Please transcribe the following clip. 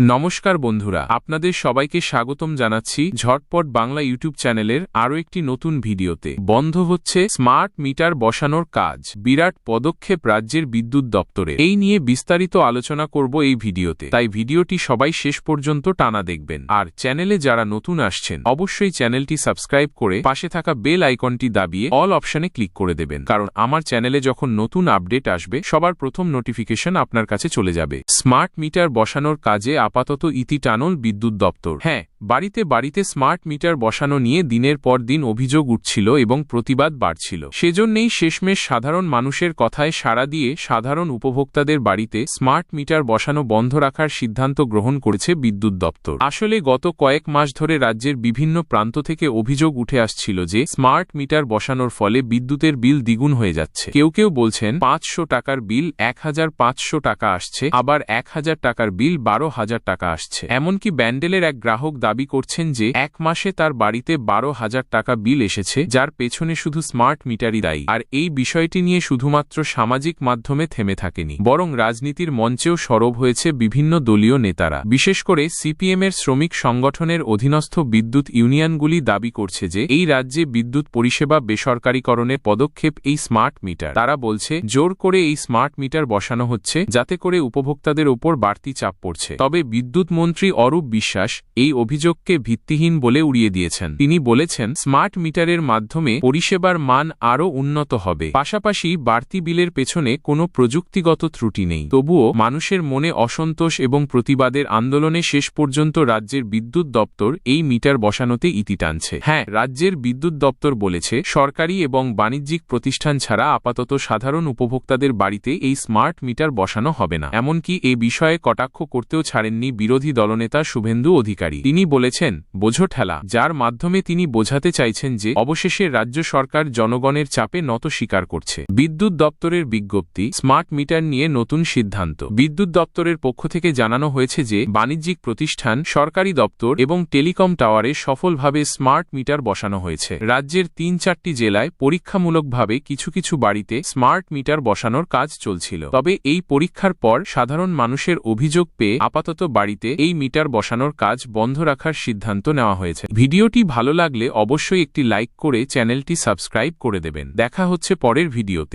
নমস্কার বন্ধুরা, আপনাদের সবাইকে স্বাগতম জানাচ্ছি ঝটপট বাংলা ইউটিউব চ্যানেলের আরও একটি নতুন ভিডিওতে। বন্ধ হচ্ছে স্মার্ট মিটার বসানোর কাজ, বিরাট পদক্ষেপ রাজ্যের বিদ্যুৎ দপ্তরে। এই নিয়ে বিস্তারিত আলোচনা করব এই ভিডিওতে। তাই ভিডিওটি সবাই শেষ পর্যন্ত টানা দেখবেন। আর চ্যানেলে যারা নতুন আসছেন, অবশ্যই চ্যানেলটি সাবস্ক্রাইব করে পাশে থাকা বেল আইকনটি দাবিয়ে অল অপশনে ক্লিক করে দেবেন। কারণ আমার চ্যানেলে যখন নতুন আপডেট আসবে, সবার প্রথম নোটিফিকেশন আপনার কাছে চলে যাবে। স্মার্ট মিটার বসানোর কাজে আপাতত ইতি টানল বিদ্যুৎ দপ্তর। হ্যাঁ বাড়িতে বাড়িতে স্মার্ট মিটার বসানো নিয়ে দিনের পর দিন অভিযোগ উঠছিল এবং প্রতিবাদ বাড়ছিল। সেজন্যেই শেষমেশ সাধারণ মানুষের কথায় সাড়া দিয়ে সাধারণ উপভোক্তাদের বাড়িতে স্মার্ট মিটার বসানো বন্ধ রাখার সিদ্ধান্ত গ্রহণ করেছে বিদ্যুৎ দপ্তর। আসলে গত কয়েক মাস ধরে রাজ্যের বিভিন্ন প্রান্ত থেকে অভিযোগ উঠে আসছিল যে স্মার্ট মিটার বসানোর ফলে বিদ্যুতের বিল দ্বিগুণ হয়ে যাচ্ছে। কেউ কেউ বলছেন, পাঁচশো টাকার বিল, এক হাজার পাঁচশো টাকা আসছে, আবার এক হাজার টাকার বিল, বারো হাজার টাকা আসছে। এমনকি ব্যান্ডেলের এক গ্রাহক দাবি করছেন যে, এক মাসে তার বাড়িতে বারো হাজার টাকা বিল এসেছে, যার পেছনে শুধু স্মার্ট মিটারই দায়ী। আর এই বিষয়টি নিয়ে শুধুমাত্র সামাজিক মাধ্যমে থেমে থাকেনি, বরং রাজনীতির মঞ্চেও সরব হয়েছে বিভিন্ন দলীয় নেতারা। বিশেষ করে সিপিএম এর শ্রমিক সংগঠনের অধীনস্থ বিদ্যুৎ ইউনিয়নগুলি দাবি করছে যে, এই রাজ্যে বিদ্যুৎ পরিষেবা বেসরকারীকরণের পদক্ষেপ এই স্মার্ট মিটার। তারা বলছে, জোর করে এই স্মার্ট মিটার বসানো হচ্ছে, যাতে করে উপভোক্তাদের ওপর বাড়তি চাপ পড়ছে। তবে বিদ্যুৎ মন্ত্রী অরূপ বিশ্বাস এই অভিযোগকে ভিত্তিহীন বলে উড়িয়ে দিয়েছেন। তিনি বলেছেন, স্মার্ট মিটারের মাধ্যমে পরিষেবার মান আরও উন্নত হবে। পাশাপাশি বাড়তি বিলের পেছনে কোনো প্রযুক্তিগত ত্রুটি নেই। তবুও মানুষের মনে অসন্তোষ এবং প্রতিবাদের আন্দোলনে শেষ পর্যন্ত রাজ্যের বিদ্যুৎ দপ্তর এই মিটার বসানোতে ইতি টানছে। হ্যাঁ রাজ্যের বিদ্যুৎ দপ্তর বলেছে, সরকারি এবং বাণিজ্যিক প্রতিষ্ঠান ছাড়া আপাতত সাধারণ উপভোক্তাদের বাড়িতে এই স্মার্ট মিটার বসানো হবে না। এমনকি এ বিষয়ে কটাক্ষ করতেও ছাড়েননি বিরোধী দলনেতা শুভেন্দু অধিকারী। তিনি বলেছেন, বোঝো ঠেলা, যার মাধ্যমে তিনি বোঝাতে চাইছেন যে, অবশেষে রাজ্য সরকার জনগণের চাপে নত স্বীকার করছে। বিদ্যুৎ দপ্তরের বিজ্ঞপ্তি, স্মার্ট মিটার নিয়ে নতুন সিদ্ধান্ত। বিদ্যুৎ দপ্তরের পক্ষ থেকে জানানো হয়েছে যে, বাণিজ্যিক প্রতিষ্ঠান, সরকারি দপ্তর এবং টেলিকম টাওয়ারে সফলভাবে স্মার্ট মিটার বসানো হয়েছে। রাজ্যের তিন চারটি জেলায় পরীক্ষামূলকভাবে কিছু কিছু বাড়িতে স্মার্ট মিটার বসানোর কাজ চলছিল। তবে এই পরীক্ষার পর সাধারণ মানুষের অভিযোগ পেয়ে আপাতত বাড়িতে এই মিটার বসানোর কাজ বন্ধ রাখার সিদ্ধান্ত নেওয়া হয়েছে। ভিডিওটি ভালো লাগলে অবশ্যই একটি লাইক করে চ্যানেলটি সাবস্ক্রাইব করে দেবেন। দেখা হচ্ছে পরের ভিডিওতে।